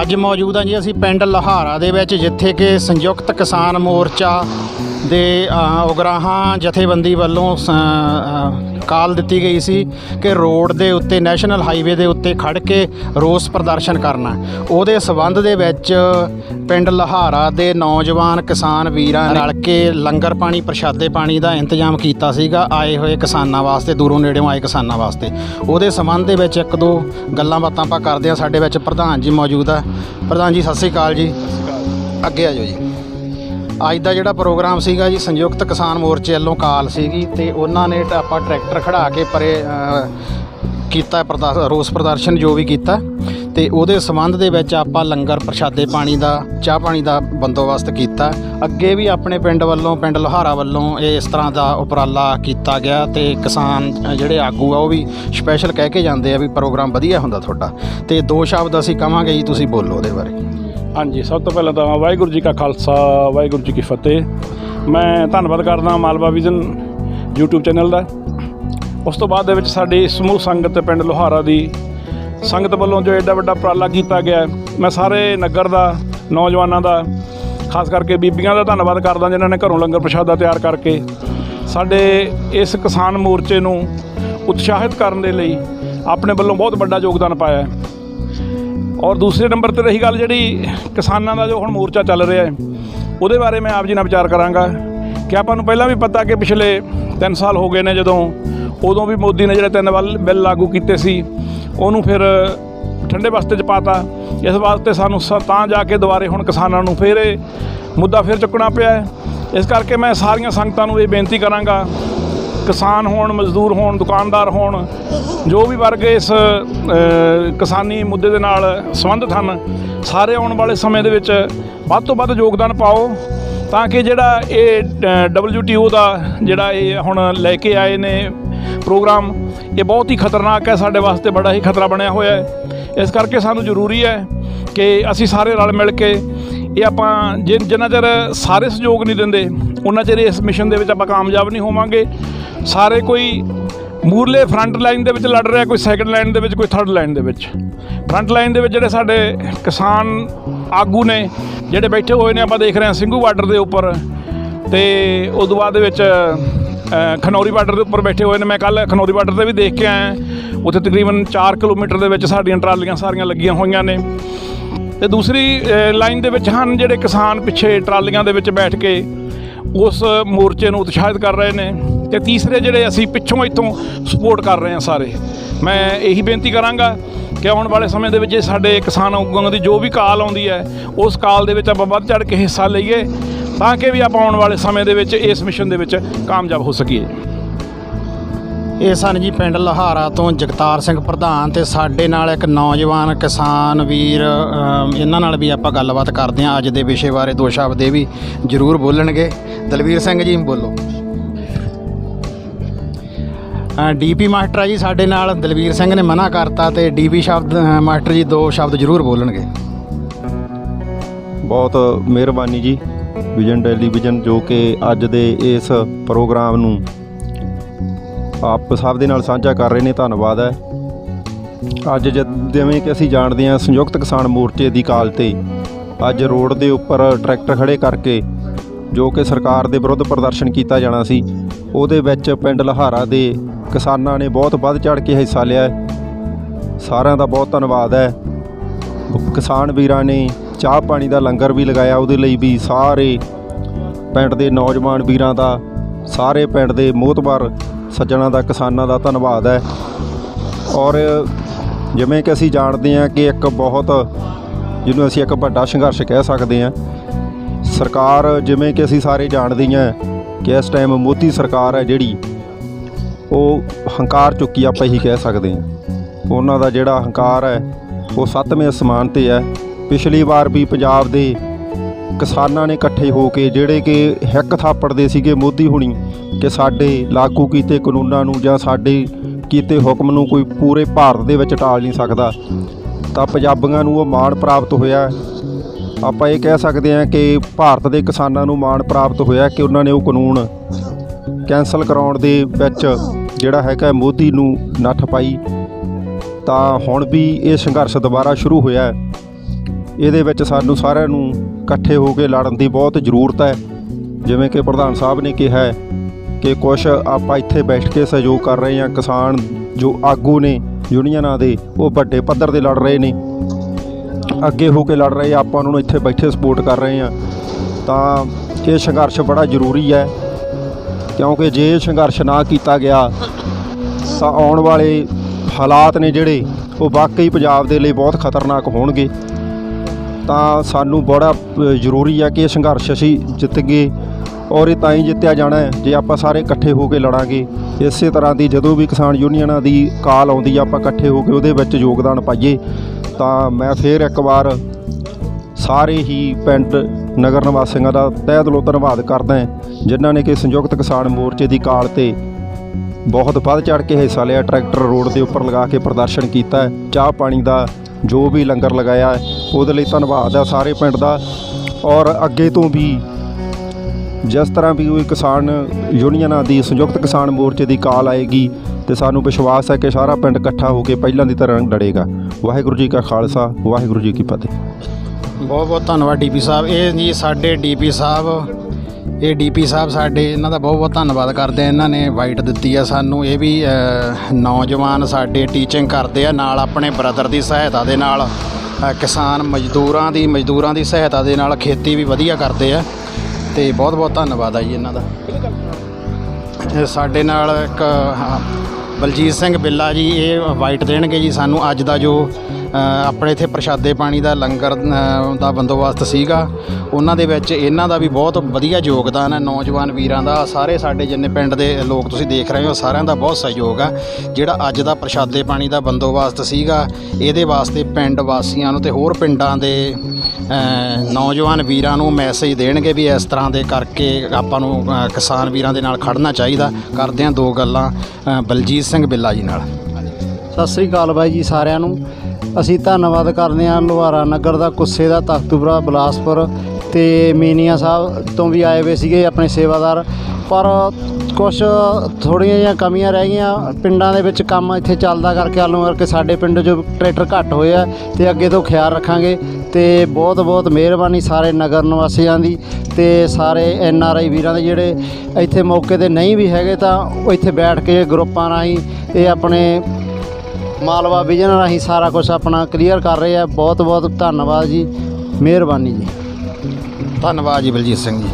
ਅੱਜ ਮੌਜੂਦ ਹਾਂ ਜੀ ਅਸੀਂ ਪਿੰਡ ਲਹਾਰਾ ਦੇ ਵਿੱਚ ਜਿੱਥੇ ਕਿ ਸੰਯੁਕਤ ਕਿਸਾਨ ਮੋਰਚਾ ਦੇ ਉਗਰਾਹਾਂ ਜਥੇਬੰਦੀ ਵੱਲੋਂ ਸ- ਕਾਲ ਦਿੱਤੀ ਗਈ ਸੀ ਕਿ ਰੋਡ ਦੇ ਉੱਤੇ, ਨੈਸ਼ਨਲ ਹਾਈਵੇ ਦੇ ਉੱਤੇ ਖੜ ਕੇ ਰੋਸ ਪ੍ਰਦਰਸ਼ਨ ਕਰਨਾ ਉਹਦੇ ਸਬੰਧ ਦੇ ਵਿੱਚ ਪਿੰਡ ਲਹਾਰਾ ਦੇ ਨੌਜਵਾਨ ਕਿਸਾਨ ਵੀਰਾਂ ਰਲ ਕੇ ਲੰਗਰ ਪਾਣੀ, ਪ੍ਰਸ਼ਾਦੇ ਪਾਣੀ ਦਾ ਇੰਤਜ਼ਾਮ ਕੀਤਾ ਸੀਗਾ। ਆਏ ਹੋਏ ਕਿਸਾਨਾਂ ਵਾਸਤੇ, ਦੂਰੋਂ ਨੇੜਿਓਂ ਆਏ ਕਿਸਾਨਾਂ ਵਾਸਤੇ। ਉਹਦੇ ਸਬੰਧ ਦੇ ਵਿੱਚ ਇੱਕ ਦੋ ਗੱਲਾਂ ਬਾਤਾਂ ਆਪਾਂ ਕਰਦੇ ਹਾਂ। ਸਾਡੇ ਵਿੱਚ ਪ੍ਰਧਾਨ ਜੀ ਮੌਜੂਦ ਹੈ ਪ੍ਰਧਾਨ ਜੀ, ਸਤਿ ਸ੍ਰੀ ਅਕਾਲ ਜੀ। ਅੱਗੇ ਆ ਜਾਓ ਜੀ। ਅੱਜ ਦਾ ਜਿਹੜਾ ਪ੍ਰੋਗਰਾਮ ਸੀਗਾ ਜੀ, ਸੰਯੁਕਤ ਕਿਸਾਨ ਮੋਰਚੇ ਵੱਲੋਂ ਕਾਲ ਸੀਗੀ ਤੇ ਉਹਨਾਂ ਨੇ ਆਪਾਂ ਟਰੈਕਟਰ ਖੜਾ ਕੇ ਪਰੇ ਕੀਤਾ ਪ੍ਰਦਾ- ਰੋਸ ਪ੍ਰਦਰਸ਼ਨ ਜੋ ਵੀ ਕੀਤਾ। ਤੇ ਉਹਦੇ ਸੰਬੰਧ ਦੇ ਵਿੱਚ ਆਪਾਂ ਲੰਗਰ ਪ੍ਰਸ਼ਾਦੇ ਪਾਣੀ ਦਾ, ਚਾਹ ਪਾਣੀ ਦਾ ਬੰਦੋਬਸਤ ਕੀਤਾ। ਅੱਗੇ ਵੀ ਆਪਣੇ ਪਿੰਡ ਵੱਲੋਂ, ਪਿੰਡ ਲੋਹਾਰਾ ਵੱਲੋਂ ਇਹ ਇਸ ਤਰ੍ਹਾਂ ਦਾ ਉਪਰਾਲਾ ਕੀਤਾ ਗਿਆ ਤੇ ਕਿਸਾਨ ਜਿਹੜੇ ਆਗੂ ਆ, ਉਹ ਵੀ ਸਪੈਸ਼ਲ ਕਹਿ ਕੇ ਜਾਂਦੇ ਆ ਵੀ ਪ੍ਰੋਗਰਾਮ ਵਧੀਆ ਹੁੰਦਾ ਤੁਹਾਡਾ। ਤੇ ਦੋ ਸ਼ਬਦ ਅਸੀਂ ਕਵਾਂਗੇ ਜੀ, ਤੁਸੀਂ ਬੋਲੋ ਉਹਦੇ ਬਾਰੇ। ਹਾਂਜੀ, ਸਭ ਤੋਂ ਪਹਿਲਾਂ ਤਾਂ ਵਾਹਿਗੁਰੂ ਜੀ ਕਾ ਖਾਲਸਾ, ਵਾਹਿਗੁਰੂ ਜੀ ਕੀ ਫਤਿਹ। ਮੈਂ ਧੰਨਵਾਦ ਕਰਦਾ ਮਾਲਵਾ ਵਿਜ਼ਨ YouTube ਚੈਨਲ ਦਾ। ਉਸ ਤੋਂ ਬਾਅਦ ਦੇ ਵਿੱਚ ਸਾਡੀ ਸਮੂਹ ਸੰਗਤ ਪਿੰਡ ਲੋਹਾਰਾ ਦੀ ਸੰਗਤ ਵੱਲੋਂ ਜੋ ਐਡਾ ਵੱਡਾ ਉਪਰਾਲਾ ਕੀਤਾ ਗਿਆ ਮੈਂ ਸਾਰੇ ਨਗਰ ਦਾ, ਨੌਜਵਾਨਾਂ ਦਾ, ਖਾਸ ਕਰਕੇ ਬੀਬੀਆਂ ਦਾ ਧੰਨਵਾਦ ਕਰਦਾ ਜਿਨ੍ਹਾਂ ਨੇ ਘਰੋਂ ਲੰਗਰ ਪ੍ਰਸ਼ਾਦਾ ਤਿਆਰ ਕਰਕੇ ਸਾਡੇ ਇਸ ਕਿਸਾਨ ਮੋਰਚੇ ਨੂੰ ਉਤਸ਼ਾਹਿਤ ਕਰਨ ਦੇ ਲਈ ਆਪਣੇ ਵੱਲੋਂ ਬਹੁਤ ਵੱਡਾ ਯੋਗਦਾਨ ਪਾਇਆ ਹੈ। ਔਰ ਦੂਸਰੇ ਨੰਬਰ ਤੇ ਰਹੀ ਗੱਲ ਜਿਹੜੀ ਕਿਸਾਨਾਂ ਦਾ ਜੋ ਹੁਣ ਮੋਰਚਾ ਚੱਲ ਰਿਹਾ ਹੈ, ਉਹਦੇ ਬਾਰੇ ਮੈਂ ਆਪ ਜੀ ਨਾਲ ਵਿਚਾਰ ਕਰਾਂਗਾ ਕਿ ਆਪਾਂ ਨੂੰ ਪਹਿਲਾਂ ਵੀ ਪਤਾ ਕਿ ਪਿਛਲੇ 3 ਸਾਲ ਹੋ ਗਏ ਨੇ ਜਦੋਂ ਉਦੋਂ ਵੀ ਮੋਦੀ ਨੇ ਜਿਹੜੇ ਤਿੰਨ ਵੱਲ ਬਿੱਲ ਲਾਗੂ ਕੀਤੇ ਸੀ, ਉਹਨੂੰ ਫਿਰ ਠੰਡੇ ਵਾਸਤੇ 'ਚ ਪਾਤਾ। ਇਸ ਵਾਸਤੇ ਸਾਨੂੰ ਸ- ਤਾਂ ਜਾ ਕੇ ਦੁਬਾਰੇ ਹੁਣ ਕਿਸਾਨਾਂ ਨੂੰ ਫਿਰ ਇਹ ਮੁੱਦਾ ਫਿਰ ਚੁੱਕਣਾ ਪਿਆ ਇਸ ਕਰਕੇ ਮੈਂ ਸਾਰੀਆਂ ਸੰਗਤਾਂ ਨੂੰ ਇਹ ਬੇਨਤੀ ਕਰਾਂਗਾ ਕਿਸਾਨ ਹੋਣ, ਮਜ਼ਦੂਰ ਹੋਣ, ਦੁਕਾਨਦਾਰ ਹੋਣ, ਜੋ ਵੀ ਵਰਗ ਇਸ ਕਿਸਾਨੀ ਮੁੱਦੇ ਦੇ ਨਾਲ ਸੰਬੰਧਿਤ ਹਨ, ਸਾਰੇ ਆਉਣ ਵਾਲੇ ਸਮੇਂ ਦੇ ਵਿੱਚ ਵੱਧ ਤੋਂ ਵੱਧ ਯੋਗਦਾਨ ਪਾਓ ਤਾਂ ਕਿ ਜਿਹੜਾ ਇਹ WTO ਦਾ ਜਿਹੜਾ ਇਹ ਹੁਣ ਲੈ ਕੇ ਆਏ ਨੇ ਪ੍ਰੋਗਰਾਮ, ਇਹ ਬਹੁਤ ਹੀ ਖਤਰਨਾਕ ਹੈ, ਸਾਡੇ ਵਾਸਤੇ ਬੜਾ ਹੀ ਖਤਰਾ ਬਣਿਆ ਹੋਇਆ ਹੈ। ਇਸ ਕਰਕੇ ਸਾਨੂੰ ਜ਼ਰੂਰੀ ਹੈ ਕਿ ਅਸੀਂ ਸਾਰੇ ਰਲ ਮਿਲ ਕੇ ਇਹ ਆਪਾਂ ਜਿ- ਜਿੰਨਾ ਚਿਰ ਸਾਰੇ ਸਹਿਯੋਗ ਨਹੀਂ ਦਿੰਦੇ ਉਹਨਾਂ ਚਿਰ ਇਸ ਮਿਸ਼ਨ ਦੇ ਵਿੱਚ ਆਪਾਂ ਕਾਮਯਾਬ ਨਹੀਂ ਹੋਵਾਂਗੇ। ਸਾਰੇ ਕੋਈ ਮੂਰਲੇ ਫਰੰਟ ਲਾਈਨ ਦੇ ਵਿੱਚ ਲੜ ਰਿਹਾ, ਕੋਈ ਸੈਕੰਡ ਲਾਈਨ ਦੇ ਵਿੱਚ, ਕੋਈ ਥਰਡ ਲਾਈਨ ਦੇ ਵਿੱਚ। ਫਰੰਟ ਲਾਈਨ ਦੇ ਵਿੱਚ ਜਿਹੜੇ ਸਾਡੇ ਕਿਸਾਨ ਆਗੂ ਨੇ, ਜਿਹੜੇ ਬੈਠੇ ਹੋਏ ਨੇ, ਆਪਾਂ ਦੇਖ ਰਹੇ ਹਾਂ ਸਿੰਘੂ ਬਾਰਡਰ ਦੇ ਉੱਪਰ ਤੇ ਉਸ ਤੋਂ ਬਾਅਦ ਦੇ ਵਿੱਚ ਖਨੌਰੀ ਬਾਰਡਰ ਦੇ ਉੱਪਰ ਬੈਠੇ ਹੋਏ ਨੇ। ਮੈਂ ਕੱਲ ਖਨੌਰੀ ਬਾਰਡਰ ਤੇ ਵੀ ਦੇਖ ਕੇ ਆਇਆ। ਉੱਥੇ ਤਕਰੀਬਨ 4 ਕਿਲੋਮੀਟਰ ਦੇ ਵਿੱਚ ਸਾਡੀਆਂ ਟਰਾਲੀਆਂ ਸਾਰੀਆਂ ਲੱਗੀਆਂ ਹੋਈਆਂ ਨੇ। ਤੇ ਦੂਸਰੀ ਲਾਈਨ ਦੇ ਵਿੱਚ ਹਨ ਜਿਹੜੇ ਕਿਸਾਨ ਪਿੱਛੇ ਟਰਾਲੀਆਂ ਦੇ ਵਿੱਚ ਬੈਠ ਕੇ ਉਸ ਮੋਰਚੇ ਨੂੰ ਉਤਸ਼ਾਹਿਤ ਕਰ ਰਹੇ ਨੇ। ਤੇ ਤੀਸਰੇ ਜਿਹੜੇ ਅਸੀਂ ਪਿੱਛੋਂ ਇੱਥੋਂ ਸਪੋਰਟ ਕਰ ਰਹੇ ਹਾਂ ਸਾਰੇ। ਮੈਂ ਇਹੀ ਬੇਨਤੀ ਕਰਾਂਗਾ ਕਿ ਆਉਣ ਵਾਲੇ ਸਮੇਂ ਦੇ ਵਿੱਚ ਇਹ ਸਾਡੇ ਕਿਸਾਨ ਆਗੂਆਂ ਦੀ ਜੋ ਵੀ ਕਾਲ ਆਉਂਦੀ ਹੈ, ਉਸ ਕਾਲ ਦੇ ਵਿੱਚ ਆਪਾਂ ਵੱਧ ਚੜ ਕੇ ਹਿੱਸਾ ਲਈਏ ਤਾਂ ਕਿ ਵੀ ਆਪਾਂ ਆਉਣ ਵਾਲੇ ਸਮੇਂ ਦੇ ਵਿੱਚ ਇਸ ਮਿਸ਼ਨ ਦੇ ਵਿੱਚ ਕਾਮਯਾਬ ਹੋ ਸਕੀਏ। ਇਹ ਸਨ ਜੀ ਪਿੰਡ ਲਹਾਰਾ ਤੋਂ ਜਗਤਾਰ ਸਿੰਘ ਪ੍ਰਧਾਨ ਤੇ ਸਾਡੇ ਨਾਲ ਇੱਕ ਨੌਜਵਾਨ ਕਿਸਾਨ ਵੀਰ ਇਹਨਾਂ ਨਾਲ ਵੀ ਆਪਾਂ ਗੱਲਬਾਤ ਕਰਦੇ ਹਾਂ। ਅੱਜ ਦੇ ਵਿਸ਼ੇ ਬਾਰੇ ਦੋ ਸ਼ਬਦ ਇਹ ਵੀ ਜ਼ਰੂਰ ਬੋਲਣਗੇ। ਦਲਵੀਰ ਸਿੰਘ ਜੀ, ਬੋਲੋ। ਡੀਪੀ ਮਾਸਟਰ ਆ ਜੀ, ਸਾਡੇ ਨਾਲ ਦਲਵੀਰ ਸਿੰਘ ਨੇ ਮਨਾ ਕਰਤਾ ਤੇ ਡੀਪੀ ਸ਼ਬਦ ਮਾਸਟਰ ਜੀ ਦੋ ਸ਼ਬਦ ਜ਼ਰੂਰ ਬੋਲਣਗੇ। ਬਹੁਤ ਮਿਹਰਬਾਨੀ ਜੀ, ਵਿਜਨ ਟੈਲੀਵਿਜ਼ਨ ਜੋ ਕਿ ਅੱਜ ਦੇ ਇਸ ਪ੍ਰੋਗਰਾਮ ਨੂੰ ਆਪ ਸਭ ਦੇ ਨਾਲ ਸਾਂਝਾ ਕਰ ਰਹੇ ਨੇ, ਧੰਨਵਾਦ ਹੈ। ਅੱਜ ਜਦ- ਜਿਵੇਂ ਕਿ ਅਸੀਂ ਜਾਣਦੇ ਹਾਂ, ਸੰਯੁਕਤ ਕਿਸਾਨ ਮੋਰਚੇ ਦੀ ਕਾਲ ਤੇ ਅੱਜ ਰੋਡ ਦੇ ਉੱਪਰ ਟਰੈਕਟਰ ਖੜੇ ਕਰਕੇ ਜੋ ਕਿ ਸਰਕਾਰ ਦੇ ਵਿਰੁੱਧ ਪ੍ਰਦਰਸ਼ਨ ਕੀਤਾ ਜਾਣਾ ਸੀ। ਉਹਦੇ ਵਿੱਚ ਪਿੰਡ ਲਹਾਰਾ ਦੇ ਕਿਸਾਨਾਂ ਨੇ ਬਹੁਤ ਵੱਧ ਚੜ ਕੇ ਹਿੱਸਾ ਲਿਆ ਸਾਰਿਆਂ ਦਾ ਬਹੁਤ ਧੰਨਵਾਦ ਹੈ। ਕਿਸਾਨ ਵੀਰਾਂ ਨੇ ਚਾਹ ਪਾਣੀ ਦਾ ਲੰਗਰ ਵੀ ਲਗਾਇਆ, ਉਹਦੇ ਲਈ ਵੀ ਸਾਰੇ ਪਿੰਡ ਦੇ ਨੌਜਵਾਨ ਵੀਰਾਂ ਦਾ, ਸਾਰੇ ਪਿੰਡ ਦੇ ਮੋਹਤਬਰ ਸੱਜਣਾ ਦਾ, ਕਿਸਾਨਾਂ ਦਾ ਧੰਨਵਾਦ ਹੈ। ਔਰ ਜਿਵੇਂ ਕਿ ਅਸੀਂ ਜਾਣਦੇ ਹਾਂ ਕਿ ਇੱਕ ਬਹੁਤ, ਜਿਹਨੂੰ ਅਸੀਂ ਇੱਕ ਵੱਡਾ ਸੰਘਰਸ਼ ਕਹਿ ਸਕਦੇ ਹਾਂ, ਸਰਕਾਰ ਜਿਵੇਂ ਕਿ ਅਸੀਂ ਸਾਰੇ ਜਾਣਦੇ ਹਾਂ ਕਿ ਇਸ ਟਾਈਮ ਮੋਦੀ ਸਰਕਾਰ ਹੈ ਜਿਹੜੀ, ਉਹ ਹੰਕਾਰ ਚੁੱਕੀ ਆਪਾਂ ਇਹੀ ਕਹਿ ਸਕਦੇ ਹਾਂ। ਉਹਨਾਂ ਦਾ ਜਿਹੜਾ ਹੰਕਾਰ ਹੈ, ਉਹ ਸੱਤਵੇਂ ਅਸਮਾਨ ਤੇ ਹੈ। ਪਿਛਲੀ ਵਾਰ ਵੀ ਪੰਜਾਬ ਦੇ ਕਿਸਾਨਾਂ ਨੇ ਇਕੱਠੇ ਹੋ ਕੇ ਜਿਹੜੇ ਕਿ ਹਿੱਕ ਥਾਪੜਦੇ ਸੀਗੇ ਮੋਦੀ ਹੁਣੀ, ਕਿ ਸਾਡੇ ਲਾਗੂ ਕੀਤੇ ਕਾਨੂੰਨਾਂ ਨੂੰ ਜਾਂ ਸਾਡੇ ਕੀਤੇ ਹੁਕਮ ਨੂੰ ਕੋਈ ਪੂਰੇ ਭਾਰਤ ਦੇ ਵਿੱਚ ਟਾਲ ਨਹੀਂ ਸਕਦਾ, ਤਾਂ ਪੰਜਾਬੀਆਂ ਨੂੰ ਉਹ ਮਾਣ ਪ੍ਰਾਪਤ ਹੋਇਆ। ਆਪਾਂ ਇਹ ਕਹਿ ਸਕਦੇ ਹਾਂ ਕਿ ਭਾਰਤ ਦੇ ਕਿਸਾਨਾਂ ਨੂੰ ਮਾਣ ਪ੍ਰਾਪਤ ਹੋਇਆ ਕਿ ਉਹਨਾਂ ਨੇ ਉਹ ਕਾਨੂੰਨ ਕੈਂਸਲ ਕਰਾਉਣ ਦੇ ਵਿੱਚ ਜਿਹੜਾ ਹੈਗਾ ਮੋਦੀ ਨੂੰ ਨੱਠ ਪਾਈ। ਤਾਂ ਹੁਣ ਵੀ ਇਹ ਸੰਘਰਸ਼ ਦੁਬਾਰਾ ਸ਼ੁਰੂ ਹੋਇਆ ਇਹਦੇ ਵਿੱਚ ਸਾਨੂੰ ਸਾਰਿਆਂ ਨੂੰ ਇਕੱਠੇ ਹੋ ਕੇ ਲੜਨ ਦੀ ਬਹੁਤ ਜ਼ਰੂਰਤ ਹੈ। ਜਿਵੇਂ ਕਿ ਪ੍ਰਧਾਨ ਸਾਹਿਬ ਨੇ ਕਿਹਾ ਹੈ ਕਿ ਕੁਝ ਆਪਾਂ ਇੱਥੇ ਬੈਠ ਕੇ ਸਹਿਯੋਗ ਕਰ ਰਹੇ ਹਾਂ। ਕਿਸਾਨ ਜੋ ਆਗੂ ਨੇ, ਯੂਨੀਅਨਾਂ ਦੇ, ਉਹ ਵੱਡੇ ਪੱਧਰ ਤੇ ਲੜ ਰਹੇ ਨੇ। ਅੱਗੇ ਹੋ ਕੇ ਲੜ ਰਹੇ ਆ, ਆਪਾਂ ਉਹਨਾਂ ਨੂੰ ਇੱਥੇ ਬੈਠੇ ਸਪੋਰਟ ਕਰ ਰਹੇ ਹਾਂ ਤਾਂ ਇਹ ਸੰਘਰਸ਼ ਬੜਾ ਜ਼ਰੂਰੀ ਹੈ ਕਿਉਂਕਿ ਜੇ ਇਹ ਸੰਘਰਸ਼ ਨਾ ਕੀਤਾ ਗਿਆ ਤਾਂ ਆਉਣ ਵਾਲੇ ਹਾਲਾਤ ਨੇ ਜਿਹੜੇ ਉਹ ਵਾਕਈ ਪੰਜਾਬ ਦੇ ਲਈ ਬਹੁਤ ਖਤਰਨਾਕ ਹੋਣਗੇ। ਤਾਂ ਸਾਨੂੰ ਬੜਾ ਜ਼ਰੂਰੀ ਹੈ ਕਿ ਇਹ ਸੰਘਰਸ਼ ਅਸੀਂ ਜਿੱਤ ਗਏ ਔਰ ਇਹ ਤਾਂ ਹੀ ਜਿੱਤਿਆ ਜਾਣਾ ਹੈ ਜੇ ਆਪਾਂ ਸਾਰੇ ਇਕੱਠੇ ਹੋ ਕੇ ਲੜਾਂਗੇ। ਇਸੇ ਤਰ੍ਹਾਂ ਦੀ ਜਦੋਂ ਵੀ ਕਿਸਾਨ ਯੂਨੀਅਨਾਂ ਦੀ ਕਾਲ ਆਉਂਦੀ ਆ ਆਪਾਂ ਇਕੱਠੇ ਹੋ ਕੇ ਉਹਦੇ ਵਿੱਚ ਯੋਗਦਾਨ ਪਾਈਏ। ਤਾਂ ਮੈਂ ਫੇਰ ਇੱਕ ਵਾਰ ਸਾਰੇ ਹੀ ਪਿੰਡ ਨਗਰ ਨਿਵਾਸੀਆਂ ਦਾ ਤਹਿ ਦਿਲੋਂ ਧੰਨਵਾਦ ਕਰਦਾ ਜਿਨ੍ਹਾਂ ਨੇ ਕਿ ਸੰਯੁਕਤ ਕਿਸਾਨ ਮੋਰਚੇ ਦੀ ਕਾਲ ਤੇ ਬਹੁਤ ਵੱਧ ਚੜ ਕੇ ਹਿੱਸਾ ਲਿਆ, ਟਰੈਕਟਰ ਰੋਡ ਦੇ ਉੱਪਰ ਲਗਾ ਕੇ ਪ੍ਰਦਰਸ਼ਨ ਕੀਤਾ ਚਾਹ ਪਾਣੀ ਦਾ ਜੋ ਵੀ ਲੰਗਰ ਲਗਾਇਆ ਉਹਦੇ ਲਈ ਧੰਨਵਾਦ ਹੈ ਸਾਰੇ ਪਿੰਡ ਦਾ। ਔਰ ਅੱਗੇ ਤੋਂ ਵੀ ਜਿਸ ਤਰ੍ਹਾਂ ਵੀ ਕੋਈ ਕਿਸਾਨ ਯੂਨੀਅਨਾਂ ਦੀ ਸੰਯੁਕਤ ਕਿਸਾਨ ਮੋਰਚੇ ਦੀ ਕਾਲ ਆਏਗੀ ਤੇ ਸਾਨੂੰ ਵਿਸ਼ਵਾਸ ਹੈ ਕਿ ਸਾਰਾ ਪਿੰਡ ਇਕੱਠਾ ਹੋ ਕੇ ਪਹਿਲਾਂ ਦੀ ਤਰ੍ਹਾਂ ਲੜੇਗਾ। ਵਾਹਿਗੁਰੂ ਜੀ ਕਾ ਖਾਲਸਾ ਵਾਹਿਗੁਰੂ ਜੀ ਕੀ ਫਤਿਹ। ਬਹੁਤ ਬਹੁਤ ਧੰਨਵਾਦ ਡੀਪੀ ਸਾਹਿਬ। ਇਹ ਜੀ ਸਾਡੇ ਡੀਪੀ ਸਾਹਿਬ ਇਹ ਡੀਪੀ ਸਾਹਿਬ ਸਾਡੇ ਇਹਨਾਂ ਦਾ ਬਹੁਤ ਬਹੁਤ ਧੰਨਵਾਦ ਕਰਦੇ ਆ। ਇਹਨਾਂ ਨੇ ਵਾਈਟ ਦਿੱਤੀ ਆ ਸਾਨੂੰ। ਇਹ ਵੀ ਨੌਜਵਾਨ ਸਾਡੇ ਟੀਚਿੰਗ ਕਰਦੇ ਆ ਨਾਲ ਆਪਣੇ ਬ੍ਰਦਰ ਦੀ ਸਹਾਇਤਾ ਦੇ ਨਾਲ ਕਿਸਾਨ ਮਜ਼ਦੂਰਾਂ ਦੀ ਮਜ਼ਦੂਰਾਂ ਦੀ ਸਹਾਇਤਾ ਦੇ ਨਾਲ ਖੇਤੀ ਵੀ ਵਧੀਆ ਕਰਦੇ ਆ। ਤੇ ਬਹੁਤ ਬਹੁਤ ਧੰਨਵਾਦ ਆ ਜੀ ਇਹਨਾਂ ਦਾ। ਇਹ ਸਾਡੇ ਨਾਲ ਇੱਕ ਹਾਂ, ਬਲਜੀਤ ਸਿੰਘ ਬਿੱਲਾ ਜੀ ਇਹ ਵਾਈਟ ਦੇਣਗੇ ਜੀ ਸਾਨੂੰ ਅੱਜ ਦਾ ਜੋ ਆਪਣੇ ਇੱਥੇ ਪ੍ਰਸ਼ਾਦੇ ਪਾਣੀ ਦਾ, ਲੰਗਰ ਦਾ ਬੰਦੋਬਸਤ ਸੀਗਾ। ਉਹਨਾਂ ਦੇ ਵਿੱਚ ਇਹਨਾਂ ਦਾ ਵੀ ਬਹੁਤ ਵਧੀਆ ਯੋਗਦਾਨ ਹੈ। ਨੌਜਵਾਨ ਵੀਰਾਂ ਦਾ, ਸਾਰੇ ਸਾਡੇ ਜਿੰਨੇ ਪਿੰਡ ਦੇ ਲੋਕ ਤੁਸੀਂ ਦੇਖ ਰਹੇ ਹੋ, ਸਾਰਿਆਂ ਦਾ ਬਹੁਤ ਸਹਿਯੋਗ ਆ ਜਿਹੜਾ ਅੱਜ ਦਾ ਪ੍ਰਸ਼ਾਦੇ ਪਾਣੀ ਦਾ ਬੰਦੋਬਸਤ ਸੀਗਾ, ਇਹਦੇ ਵਾਸਤੇ ਪਿੰਡ ਵਾਸੀਆਂ ਨੂੰ ਤੇ ਹੋਰ ਪਿੰਡਾਂ ਦੇ ਨੌਜਵਾਨ ਵੀਰਾਂ ਨੂੰ ਮੈਸੇਜ ਦੇਣਗੇ ਵੀ ਇਸ ਤਰ੍ਹਾਂ ਦੇ ਕਰਕੇ ਆਪਾਂ ਨੂੰ ਕਿਸਾਨ ਵੀਰਾਂ ਦੇ ਨਾਲ ਖੜਨਾ ਚਾਹੀਦਾ। ਕਰਦੇ ਹਾਂ ਦੋ ਗੱਲਾਂ ਬਲਜੀਤ ਸਿੰਘ ਬਿੱਲਾ ਜੀ ਨਾਲ। ਸਤਿ ਸ੍ਰੀ ਅਕਾਲ ਬਾਈ ਜੀ ਸਾਰਿਆਂ ਨੂੰ। ਅਸੀਂ ਧੰਨਵਾਦ ਕਰਦੇ ਹਾਂ ਲੁਹਾਰਾ ਨਗਰ ਦਾ ਕੁੱਸੇ ਦਾ ਤਖਤੂਪੁਰਾ ਬਲਾਸਪੁਰ ਤੇ ਮੀਨੀਆ ਸਾਹਿਬ ਤੋਂ ਵੀ ਆਏ ਹੋਏ ਸੀਗੇ ਆਪਣੇ ਸੇਵਾਦਾਰ। ਪਰ ਕੁਝ ਥੋੜ੍ਹੀਆਂ ਜਿਹੀਆਂ ਕਮੀਆਂ ਰਹਿ ਗਈਆਂ। ਪਿੰਡਾਂ ਦੇ ਵਿੱਚ ਕੰਮ ਇੱਥੇ ਚੱਲਦਾ ਕਰਕੇ ਆਲੂ ਕਰਕੇ ਸਾਡੇ ਪਿੰਡ 'ਚ ਟਰੈਕਟਰ ਘੱਟ ਹੋਏ ਆ ਤੇ ਅੱਗੇ ਤੋਂ ਖਿਆਲ ਰੱਖਾਂਗੇ ਤੇ ਬਹੁਤ ਬਹੁਤ ਮਿਹਰਬਾਨੀ ਸਾਰੇ ਨਗਰ ਨਿਵਾਸੀਆਂ ਦੀ ਤੇ ਸਾਰੇ ਐਨ ਆਰ ਆਈ ਵੀਰਾਂ ਦੇ। ਜਿਹੜੇ ਇੱਥੇ ਮੌਕੇ ਤੇ ਨਹੀਂ ਵੀ ਹੈਗੇ ਤਾਂ ਇੱਥੇ ਬੈਠ ਕੇ ਗਰੁੱਪਾਂ ਰਾਹੀਂ ਇਹ ਆਪਣੇ ਮਾਲਵਾ ਵਿਜਨ ਰਾਹੀਂ ਸਾਰਾ ਕੁਝ ਆਪਣਾ ਕਲੀਅਰ ਕਰ ਰਹੇ ਆ। ਬਹੁਤ ਬਹੁਤ ਧੰਨਵਾਦ ਜੀ। ਮਿਹਰਬਾਨੀ ਜੀ। ਧੰਨਵਾਦ ਜੀ ਬਲਜੀਤ ਸਿੰਘ ਜੀ।